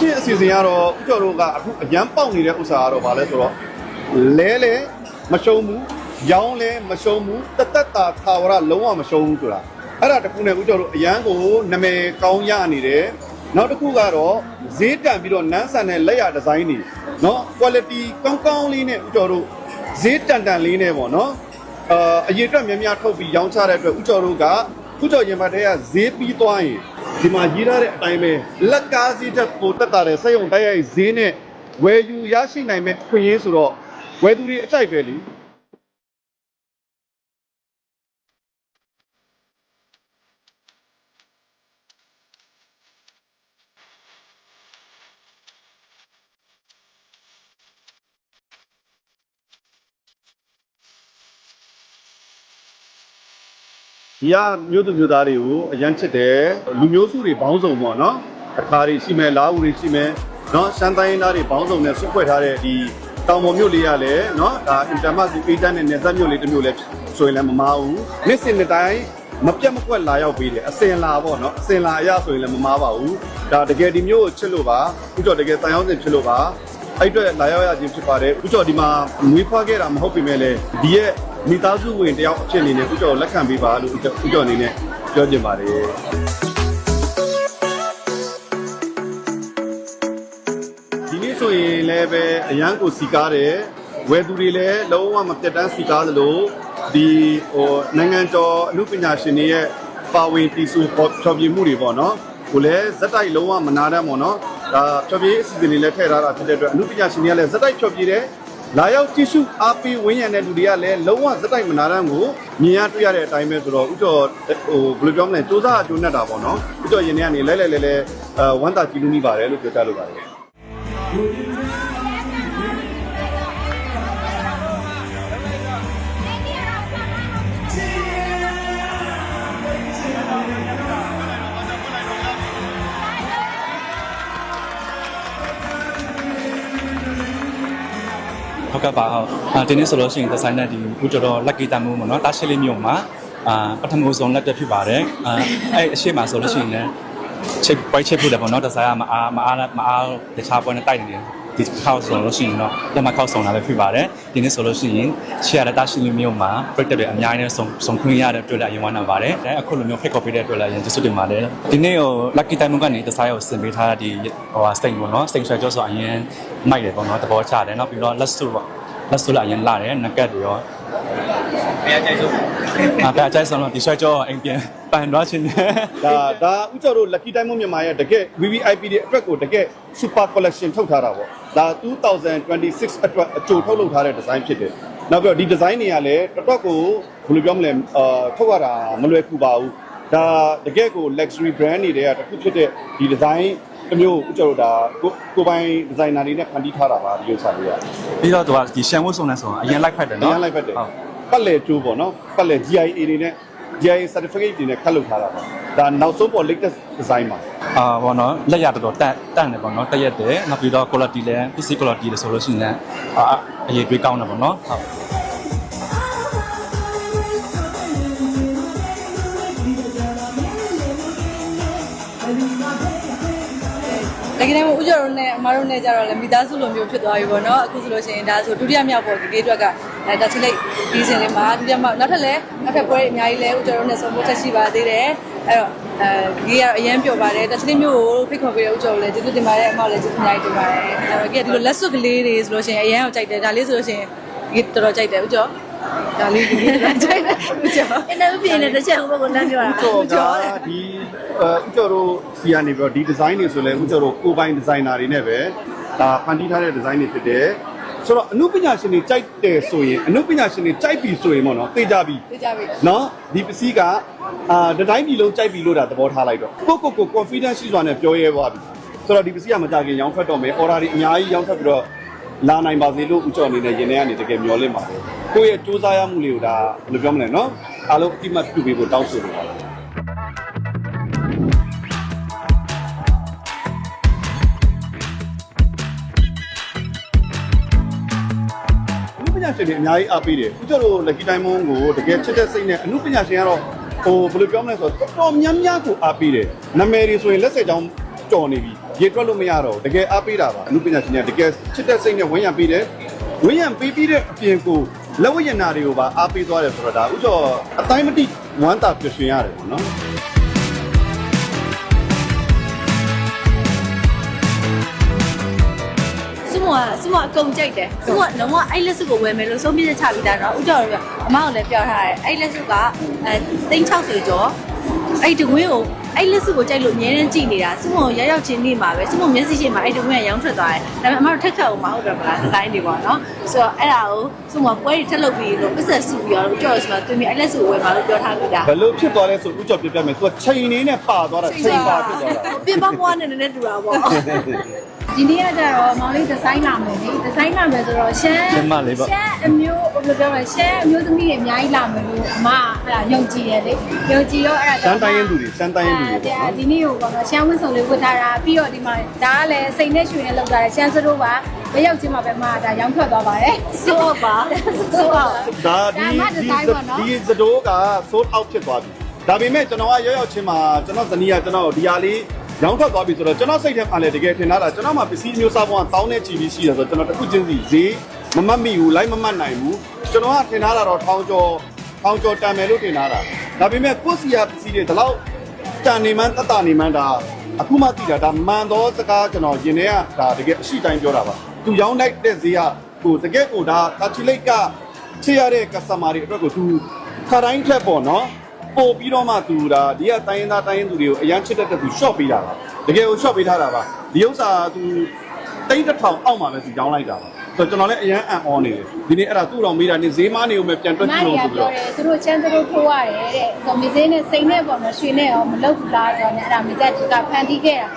ရှင်အစီအစဉ်ကတော့ဥကျော်တို့ကအခုအရန်ပေါက်နေတဲ့ဥစ္စာကတော့ဗာလဲဆိုတော့လဲလဲမရှုံးဘူးရောင်းလဲမရှုံးဘူးတသက်တာသာဝရလုံးဝမရှုံးဘူးဆိုတာအဲ့ဒါတခုနဲ့ဥကျော်တို့အရန်ကိုနမယ်ကောင်းရနေတယ်နောက်တစ်ခုကတော့ဈေးတန်ပြီးတော့နန်းဆန်တဲ့လက်ရဒီဇိုင်းတွေနော် quality ကောင်းကောင်းလေးနဲ့ဥကျော်တို့ ဈေးတန်တန်လေးနဲ့ပေါ့နော်အာအရေးအတွက်များများထုတ်ပြီးရောင်းချတဲ့အတွက်ဥကျော်တို့ကဥကျော်ရင်မတဲကဈေးပြီးသွားရင်ဒီမှာရေးထားတဲ့အတိုင်းပဲလက်ကားစည်းတက်ပိုတက်တာတဲ့စက်ရုံတိုက်ရိုက်ဈေးနဲ့ဝယ်ယူရရှိနိုင်မဲ့ခွင့်ရင်းဆိုတော့ဝယ်သူတွေအကြိုက်ပဲလी ဒီကမြို့သူမြို့သားတွေကိုအရန်ချစ်တယ်လူမျိုးစုတွေဘောင်းစုံပေါ့နော်အခါတွေရှိမယ်လာဦးတွေရှိမယ်နော်ရှမ်းတိုင်းရင်းသားတွေဘောင်းစုံနဲ့ဆွဖွဲ့ထားတဲ့ဒီတောင်ပေါ်မြို့လေးရလည်းနော်ဒါအင်တာမတ်စီအေးတန်းနဲ့နေသက်မြို့လေးတစ်မြို့လည်းဆိုရင်လည်းမမားဘူးနေ့စဉ်နေ့တိုင်းမပြတ်မကွက်လာရောက်ပေးတယ်အစင်လာပေါ့နော်အစင်လာအရဆိုရင်လည်းမမားပါဘူးဒါတကယ်ဒီမျိုးကိုချစ်လို့ပါဥကျော်တကယ်တန်ရောက်စင်ဖြစ်လို့ပါအဲ့အတွက်လာရောက်ရခြင်းဖြစ်ပါတယ်ဥကျော်ဒီမှာမွေးဖွားခဲ့တာမဟုတ်ပေမဲ့လည်းဒီရဲ့ မိသားစုဝင်တယောက်အဖြစ်အနေနဲ့ဥကျော်ကိုလက်ခံပေးပါလို့ဥကျော်ဥကျော်အနေနဲ့ပြောချင်ပါတယ်ဒီနေ့ဆိုရင်လည်းပဲအရန်ကိုစီကားတယ်ဝယ်သူတွေလည်းလုံးဝမပြတ်တမ်းစီကားသလိုဒီဟိုနိုင်ငံကျော်အမှုပညာရှင်တွေရဲ့ပါဝင်တီစုပေါ်ဖြောပြမှုတွေပေါ့နော်ကိုလည်းဇက်တိုက်လုံးဝမနာတတ်ပေါ့နော်ဒါဖြောပြအစီအစဉ်တွေလည်းထည့်ထားတာဖြစ်တဲ့အတွက်အမှုပညာရှင်တွေကလည်းဇက်တိုက်ဖြောပြတယ် လာရောက်ကြည့်ရှုအားပေးဝန်းရံတဲ့လူတွေကလည်းလုံးဝစက်တိုက်မနာတမ်းကိုမြင်ရတွေ့ရတဲ့အတိုင်းပဲဆိုတော့ဥကျော်ဟိုဘယ်လိုပြောမလဲစူးစမ်းအကျိုးနဲ့တာပေါ့နော်ဥကျော်ရင်ထဲကနေလဲလဲလဲလဲအဲဝမ်းသာကြည်လူမိပါတယ်လို့ပြောကြလိုပါတယ် ဟုတ်ကဲ့ပါဟုတ်အာဒီနေ့ဆိုလို့ရှိရင်ဒီဇိုင်နဲ့ဒီဘူးတော်တော် lucky တန်မှုပေါ့နော်တာရှီလေးမြို့မှာအာပထမဆုံးလက်တက်ဖြစ်ပါတယ်အာအဲ့အရှိမဆိုလို့ရှိရင်လည်းချက်ပွဲချက်ဖြစ်တယ်ပေါ့နော်ဒီဇိုင်ကမအားမအားမအားတခြားပွဲနဲ့တိုက်နေတယ် ဒီခေါက်ဆိုလို့ရှိရင်တော့လက်မခေါက်ဆောင်လာပဲဖြစ်ပါတယ်ဒီနေ့ဆိုလို့ရှိရင်ရှီရတာရှီလေးမြို့မှာ break တွေအများကြီးနဲ့ဆုံဆုံခွင့်ရတဲ့အတွက်လည်းအရင်ဝမ်းသာပါတယ်အဲအခုလိုမျိုး fake copy တဲ့အတွက်လည်းအရင်ကျေးဇူးတင်ပါတယ်ဒီနေ့ဟို lucky time ကနေဒီဇိုင်ကိုဆင်ပေးထားတဲ့ဒီဟိုစတိတ်ပေါ့နော်စတိတ်ဆွဲကြောဆိုအရင်မိုက်တယ်ပေါ့နော်သဘောကျတယ်နောက်ပြီးတော့လက်စွပ်ပေါ့လက်စွပ်လည်းအရင်လာတယ်နကတ်တွေရော ဘယ်အကြိုက်ဆုံးအပြအကျိုက်ဆုံးတော့ဒီဆွဲကြောအိမ်ပြန်ပန်သွားခြင်းနဲ့ဒါဒါဥကျော်တို့ lucky time မြန်မာရဲ့တကယ် VVIP တွေအတွက်ကိုတကယ် super collection ထုတ်ထားတာပေါ့ဒါ2026အတွက်အကြိုထုတ်လုပ်ထားတဲ့ design ဖြစ်တယ်နောက်ပြီးတော့ဒီ design တွေကလည်းတော်တော်ကိုဘယ်လိုပြောမလဲအာထုတ်ရတာမလွယ်ကူပါဘူးဒါတကယ်ကို luxury brand တွေတွေကတစ်ခုဖြစ်တဲ့ဒီ design တစ်မျိုးဥကျော်တို့ဒါကိုကိုပိုင် designer တွေနဲ့ဖန်တီးထားတာပါဒီဥစ္စာတွေကပြီးတော့သူကဒီရှန်ဝတ်ဆုံးနဲ့ဆိုတော့အရင်လိုက်ဖက်တယ်အနော်ရန်လိုက်ဖက်တယ်ဟုတ် ပတ်လေကျိုးပေါ့နော်ပတ်လေ GIA တွေနဲ့ GIA certificate တွေနဲ့ခတ်လုပ်ထားတာပါဒါနောက်ဆုံးပေါ် latest design ပါအာဘောနော်လက်ရတော်တော်တန့်တန့်တယ်ပေါ့နော်တက်ရက်တယ်နောက်ပြီးတော့ quality လည်း PC quality လည်းဆိုလို့ရှိရင်လည်းအာအရေးတွေးကောင်းတယ်ပေါ့နော်ဟုတ်တကယ်တမ်းဦးကျော်တို့နဲ့အမတို့နဲ့ကြတော့လည်းမိသားစုလိုမျိုးဖြစ်သွားပြီပေါ့နော်အခုဆိုလို့ရှိရင်ဒါဆိုဒုတိယမြောက်ပေါ့ဒီလေးအတွက်က အဲတချင်လေးဒီစင်လေးမှာဒုတိယမြောက်နောက်ထပ်လည်းနောက်ထပ်ပွဲတွေအများကြီးလဲဦးကျော်တို့နဲ့ဆုံးဖို့ချက်ရှိပါသေးတယ်အဲ့တော့အဲဒီကတော့အရင်ပြောပါတယ်တချင်လေးမျိုးကိုဖိတ်ခေါ်ပေးတဲ့ဦးကျော်တို့လည်းကျေးဇူးတင်ပါတယ်အမလည်းကျေးဇူးအများကြီးတင်ပါတယ်အဲ့တော့ကြည့်ဒီလိုလက်စွပ်ကလေးတွေဆိုလို့ရှိရင်အရင်အောင်ကြိုက်တယ်ဒါလေးဆိုလို့ရှိရင်ဒီတော်တော်ကြိုက်တယ်ဦးကျော်ဒါလေးဒီတော်တော်ကြိုက်တယ်ဦးကျော်အင်တာဗျူးပြင်နေတဲ့ချက်ဟိုဘက်ကလမ်းပြောတာဥကျော်ကဒီအဲဥကျော်တို့စီကနေပြီးတော့ဒီ design တွေဆိုလဲဥကျော်တို့ကိုယ်ပိုင် designer တွေနဲ့ပဲဒါဖန်တီးထားတဲ့ design တွေဖြစ်တယ် ဆိုတော့အနုပညာရှင်တွေကြိုက်တယ်ဆိုရင်အနုပညာရှင်တွေကြိုက်ပြီဆိုရင်ပေါ့နော်သိကြပြီသိကြပြီနော်ဒီပစ္စည်းကအာဒီတိုင်းပြည်လုံးကြိုက်ပြီလို့ဒါသဘောထားလိုက်တော့ကိုကိုကို confidence ရှိစွာနဲ့ပြောရဲသွားပြီဆိုတော့ဒီပစ္စည်းကမကြခင်ရောင်းထွက်တော့မယ် order တွေအများကြီးရောင်းထွက်ပြီးတော့လာနိုင်ပါစေလို့ဥကြော်အနေနဲ့ရင်ထဲကနေတကယ်မျှော်လင့်ပါတယ်ကိုယ့်ရဲ့စူးစမ်းရမှုလေးကိုဒါဘယ်လိုပြောမလဲနော်အားလုံးအတိမတ်ပြုပေးဖို့တောင်းဆိုလိုပါတယ် ရှင်တွေအများကြီးအားပေးတယ်ဦးကျော်တို့ lucky diamond ကိုတကယ်ချစ်တဲ့စိတ်နဲ့အမှုပညာရှင်ကတော့ဟိုဘယ်လိုပြောမလဲဆိုတော့တော်တော်များများကိုအားပေးတယ်နာမည်တွေဆိုရင်လက်ဆက်ကြောင်းကြော်နေပြီရေတွက်လို့မရတော့တကယ်အားပေးတာပါအမှုပညာရှင်တွေကတကယ်ချစ်တဲ့စိတ်နဲ့ဝန်းရံပေးတယ်ဝန်းရံပေးပြီးတဲ့အပြင်ကိုလက်ဝတ်ရနာတွေကိုပါအားပေးသွားတယ်ဆိုတော့ဒါဦးကျော်အတိုင်းမတိဝမ်းသာပြည့်ရှင်ရတယ်ပေါ့နော် ကစုမအကုန်ကြိုက်တယ်စုမလုံးဝအဲ့လက်စုကိုဝယ်မယ်လို့ဆုံးဖြတ်ချက်ချပြီးသားတော့ဥကြော်ရောအမကိုလည်းပြောထားတယ်အဲ့လက်စုကအဲ360ကျော်အဲ့တဝင်းကိုအဲ့လက်စုကိုကြိုက်လို့အမြဲတမ်းကြည့်နေတာစုမကိုရောက်ရောက်ချင်းနေမှာပဲစုမမျက်စိရှိမှာအဲ့တဝင်းကရောင်းထွက်သွားတယ်ဒါပေမဲ့အမတို့ထက်ခတ်အောင်မဟုတ်တော့မလားဒီဇိုင်းတွေပေါ့နော်ဆိုတော့အဲ့ဒါကိုစုမပွဲတွေထက်လုပ်ပြီးလို့ပတ်သက်စုပြီးတော့ဥကြော်ဆိုတော့သူမြအဲ့လက်စုကိုဝယ်မှာလို့ပြောထားပြီးသားဘယ်လိုဖြစ်သွားလဲဆိုဦးကျော်ပြပြမယ်သူကချိန်နေနဲ့ပါသွားတာချိန်ပါဖြစ်သွားတာပြင်ပမွားနဲ့နည်းနည်းတူတာပေါ့ ဒီနေ့ကကြတော့မောင်လေးဒီဇိုင်းလာမယ်လေဒီဇိုင်းလာမယ်ဆိုတော့ရှမ်းလက်မလေးပေါ့ ရှမ်းအမျိုးဘယ်လိုပြောမလဲရှမ်းအမျိုးသမီးတွေအများကြီးလာမယ်လို့အမအဲ့ဒါယုံကြည်တယ်လေယုံကြည်ရောအဲ့ဒါစမ်းတိုင်းရင်သူတွေစမ်းတိုင်းရင်သူတွေပေါ့နော် ဒီနေ့ကိုပေါ့နော်ရှမ်းဝင်းစုံလေးဝတ်ထားတာပြီးတော့ဒီမှာဒါကလည်းစိတ်နဲ့ရွှေနဲ့လောက်ထားတယ်ရှမ်းစတိုးပါလက်ရောက်ချင်းမှာပဲမှာဒါရောင်းထွက်သွားပါတယ်ဆိုတော့ပါဆိုတော့ ဒါဒီဒါမှဒီဇိုင်းပေါ့နော် ဒီစတိုးက sold out ဖြစ်သွားပြီဒါပေမဲ့ကျွန်တော်ကရောက်ရောက်ချင်းမှာကျွန်တော်ဇနီးကကျွန်တော်ဒီဟာလေး ရောင်းထွက်သွားပြီဆိုတော့ကျွန်တော်စိတ်ထဲမှာလည်းတကယ်ထင်တာကျွန်တော်မှပစ္စည်းမျိုးစားပေါင်းတောင်းတဲ့ချီပြီးရှိတယ်ဆိုတော့ကျွန်တော်တစ်ခုချင်းစီဈေးမမတ်မိဘူးလိုက်မမတ်နိုင်ဘူးကျွန်တော်ကထင်ထားတာတော့ထောင်ကျော်ထောင်ကျော်တန်မယ်လို့ထင်ထားတာဒါပေမဲ့ကိုယ့်စီယာပစ္စည်းတွေဒီလောက်တန်နေမှန်းတတ်တာနေမှန်းဒါအခုမှသိတာဒါမှန်သောစကားကျွန်တော်ရင်ထဲကဒါတကယ်အရှိတိုင်းပြောတာပါသူရောင်းလိုက်တဲ့ဈေးကကိုတကယ်ကိုဒါတာချီလိတ်ကချေရတဲ့ customer တွေအတွက်ကိုသူခါတိုင်းထက်ပေါ့နော် ပို့ပြီးတော့မှသူဒါဒီကတိုင်းရင်းသားတိုင်းရင်းသူတွေကိုအရန်ချစ်တတ်တဲ့သူ short ပေးတာပါတကယ်ကို short ပေးထားတာပါဒီဥစ္စာသူတိတ်တစ်ထောင်အောက်မှာပဲသူကြောင်းလိုက်တာပါဆိုတော့ကျွန်တော်လည်းအရန်အံ့ဩနေတယ်ဒီနေ့အဲ့ဒါသူ့တော်မေးတာနေဈေးမနေဦးမယ်ပြန်တွက်ကြည့်လို့ဆိုပြီးပြောတော့တယ်သူတို့ချမ်းသူတို့ထိုးရတယ်တဲ့ဆိုမစင်းနဲ့စိတ်နဲ့ပေါ့နော်ရွှေနဲ့ရောမလုပ်ဘူးလားဆိုတော့အဲ့ဒါမစက်ကဖန်တီးခဲ့တာ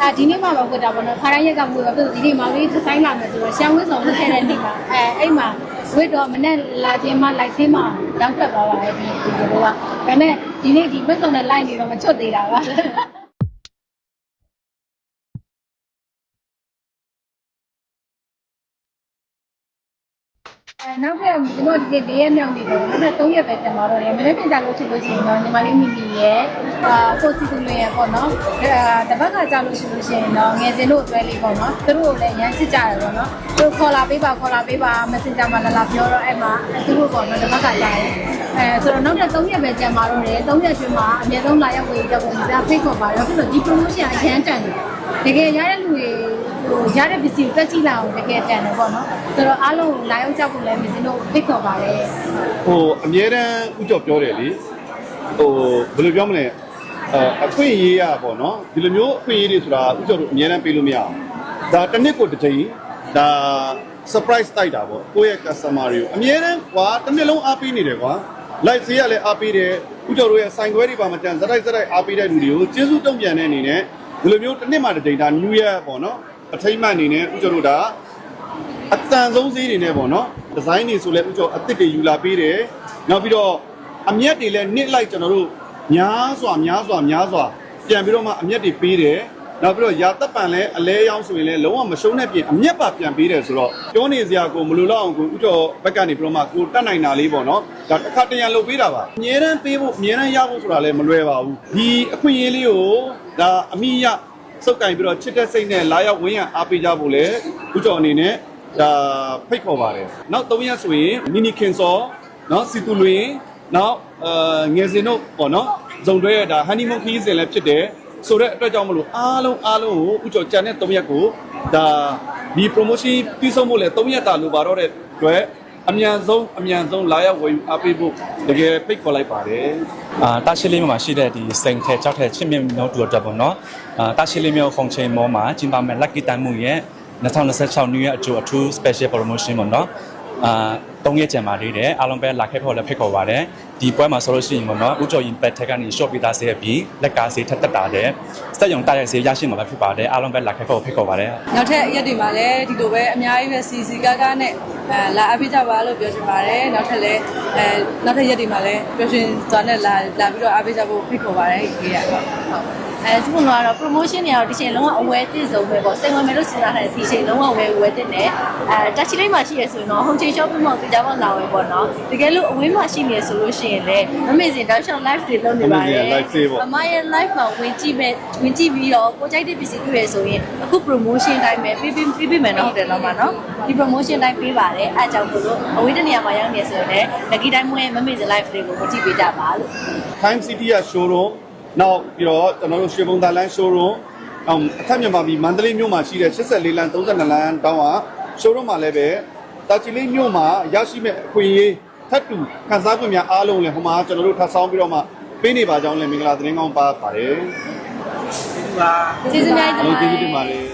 အာဒီနေ့မှပဲဝတ်တာပေါ့နော်ခါတိုင်းရက်ကဝတ်တော့ဒီနေ့မောင်လေးဒီဇိုင်းလာမယ်ဆိုတော့ရှမ်းဝတ်ဆောင်လုပ်ခဲ့တဲ့နေ့မှာအဲအဲ့မှာ ဝတ်တော့မနဲ့လာခြင်းမှလိုက်သေးမှတောင်းတက်သွားပါတယ်ဒီဒီလိုကဒါပေမဲ့ဒီနေ့ဒီမက်ဆောင်နဲ့လိုက်နေတော့မချွတ်သေးတာပါအဲနောက်ပြကျွန်တော်ဒီနေ့၄ရက်မြောက်နေတော့နောက်ထပ်၃ရက်ပဲပြန်လာတော့တယ်မနေ့ပြန်ကြလို့ရှိလို့ရှိရင်တော့ညီမလေးမိမိရဲ့ အာကိုစီတူလေးရဲ့ပေါ့နော်အဲတပတ်ကကြာလို့ရှိလို့ရှိရင်တော့ငယ်စဉ်တို့အတွဲလေးပေါ့နော်သူတို့ကိုလည်းရမ်းစစ်ကြတယ်ပေါ့နော်သူခေါ်လာပေးပါခေါ်လာပေးပါ messenger မှာလာလာပြောတော့အဲ့မှာသူတို့ပေါ့နော်တပတ်ကကြာတယ်အဲဆိုတော့နောက်ထပ်၃ရက်ပဲကြာမှာတော့တယ်၃ရက်ကျွန်းမှာအများဆုံးလာရောက်ဝင်ကြဖို့ဒီကဖိတ်ခေါ်ပါတော့ပြီးတော့ဒီ promotion အရန်တန်တယ်တကယ်ရတဲ့လူတွေဟိုရတဲ့ပစ္စည်းကိုတက်ကြည့်လာအောင်တကယ်တန်တယ်ပေါ့နော်ဆိုတော့အားလုံးလာရောက်ကြဖို့လည်းမစင်းတို့ဖိတ်ခေါ်ပါတယ်ဟိုအမြဲတမ်းဥကြော်ပြောတယ်လေဟိုဘယ်လိုပြောမလဲ အအခွင့်အရေးရပေါ့နော်ဒီလိုမျိုးအခွင့်အရေးတွေဆိုတာဥကြော်တို့အမြဲတမ်းပေးလို့မရအောင်ဒါတစ်နှစ်ကိုတစ်ကြိမ်ဒါ surprise တိုက်တာပေါ့ကိုယ့်ရဲ့ customer တွေကိုအမြဲတမ်းကွာတစ်နှစ်လုံးအားပေးနေတယ်ကွာ live ဈေးကလည်းအားပေးတယ်ဥကြော်တို့ရဲ့ဆိုင်ခွဲတွေပါမတန်စတိုက်စတိုက်အားပေးတဲ့လူတွေကိုကျေးဇူးတုံ့ပြန်တဲ့အနေနဲ့ဒီလိုမျိုးတစ်နှစ်မှတစ်ကြိမ်ဒါ new year ပေါ့နော်အထိမ့်မှတ်အနေနဲ့ဥကြော်တို့ဒါအတန်ဆုံးဈေးတွေနဲ့ပေါ့နော်ဒီဇိုင်းတွေဆိုလဲဥကျော်အစ်စ်တွေယူလာပေးတယ်နောက်ပြီးတော့အမျက်တွေလည်းနစ်လိုက်ကျွန်တော်တို့ များစွာများစွာများစွာပြန်ပြီးတော့မှအမျက်တွေပေးတယ်နောက်ပြီးတော့ရာတပ်ပံလည်းအလဲရောင်းဆိုရင်လည်းလုံးဝမရှုံးတဲ့ပြင်အမျက်ပါပြန်ပေးတယ်ဆိုတော့ပြောနေစရာကိုမလိုတော့အောင်ကိုဥကျော်ဘက်ကနေပြီးတော့မှကိုတတ်နိုင်တာလေးပေါ့နော်ဒါတစ်ခါတရံလုပ်ပေးတာပါအများရန်ပေးဖို့အများရန်ရဖို့ဆိုတာလည်းမလွယ်ပါဘူးဒီအခွင့်အရေးလေးကိုဒါအမိရစုပ်ကင်ပြီးတော့ချစ်တဲ့စိတ်နဲ့လာရောက်ဝင်းရံအားပေးကြဖို့လေဥကျော်အနေနဲ့ဒါဖိတ်ခေါ်ပါတယ်နောက်၃ရက်ဆိုရင်မီနီခင်စောနော်စီတူလွင် နောက်အာငယ်စင်တို့ပေါ့နော်ဇုံတွဲရဒါဟန်နီမွန်ခီးစဉ်လည်းဖြစ်တယ်ဆိုတဲ့အတွက်ကြောင့်မလို့အားလုံးအားလုံးကိုဥကျော်ကြံတဲ့၃ရက်ကိုဒါဒီ promotion ပြီးဆုံးဖို့လဲ၃ရက်တာလိုပါတော့တဲ့အတွက်အမြန်ဆုံးအမြန်ဆုံးလာရောက်ဝယ်ယူအားပေးဖို့တကယ်ဖိတ်ခေါ်လိုက်ပါတယ်အာတာရှိလေးမှာရှိတဲ့ဒီစိန်ထဲကြောက်ထဲချစ်မြတ်မျိုးတူတော့ပေါ့နော်အာတာရှိလေးမျိုးခုံချိန်မောမှာကျင်းပမဲ့ lucky တန်မှုရဲ့2026 new year အကျိုးအထူး special promotion ပေါ့နော်အာ ၃ရက်ကျန်ပါသေးတယ်အားလုံးပဲလာခဲ့ဖို့လည်းဖိတ်ခေါ်ပါတယ်ဒီပွဲမှာဆိုလို့ရှိရင်ပေါ့နော်ဥကျော်ရင်ပက်ထက်ကနေ short ပေးသားစေပြီးလက်ကစေးထက်တက်တာတဲ့စက်ရုံတိုက်ရိုက်စေးရရှိမှာပဲဖြစ်ပါတယ်အားလုံးပဲလာခဲ့ဖို့ဖိတ်ခေါ်ပါတယ်နောက်ထပ်ရက်တွေမှာလည်းဒီလိုပဲအများကြီးပဲစီစီကားကားနဲ့အဲလာအပ်ပေးကြပါလို့ပြောချင်ပါတယ်နောက်ထပ်လည်းအဲနောက်ထပ်ရက်တွေမှာလည်းပျော်ရွှင်စွာနဲ့လာလာပြီးတော့အားပေးကြဖို့ဖိတ်ခေါ်ပါတယ်ဒီကဟုတ်ဟုတ် အဲသူကတော့ promotion တွေကတော့ဒီချိန်လုံးဝအဝယ်တစ်စုံပဲပေါ့စိတ်ဝင်မယ်လို့စဉ်းစားထားတဲ့ဒီချိန်လုံးဝဝယ်ဝယ်တစ်တယ်အဲတက်ချီလေးမှာရှိရဆိုရင်တော့ home chain shopping mall ကိုကြားမလာဝယ်ပေါ့နော်တကယ်လို့အဝေးမှာရှိနေဆိုလို့ရှိရင်လည်းမမေ့စင်တောက်လျှောက် live တွေလုပ်နေပါတယ် live တွေပေါ့အမရဲ့ live မှာဝင်ကြည့်မဲ့ဝင်ကြည့်ပြီးတော့ကိုကြိုက်တဲ့ပစ္စည်းတွေ့ရဆိုရင်အခု promotion တိုင်းပဲပေးပေးပေးပေးမယ်နော်ဟုတ်တယ်နော်မနော်ဒီ promotion တိုင်းပေးပါတယ်အဲအကြောင်းမို့လို့အဝေးတနေရာမှာရောက်နေဆိုရင်လည်း lucky time မွေးမမေ့စင် live တွေကိုကိုကြည့်ပေးကြပါလို့ Time City က showroom နောက်ပြီးတော့ကျွန်တော်တို့ရွှေဘုံသာလမ်း showroom အောင်အထက်မြန်မာပြည်မန္တလေးမြို့မှာရှိတဲ့84လမ်း32လမ်းတောင်းက showroom မှာလည်းပဲတာချီလေးမြို့မှာရရှိမဲ့အခွင့်အရေးထပ်တူခန်းစားခွင့်များအားလုံးလည်းဟိုမှာကျွန်တော်တို့ထပ်ဆောင်ပြီးတော့မှပေးနေပါကြောင်းလည်းမင်္ဂလာသတင်းကောင်းပါပါတယ်ပါကျေးဇူးများတင်အားပါလုံးတကျေးဇူးတင်ယ်ပါတယ်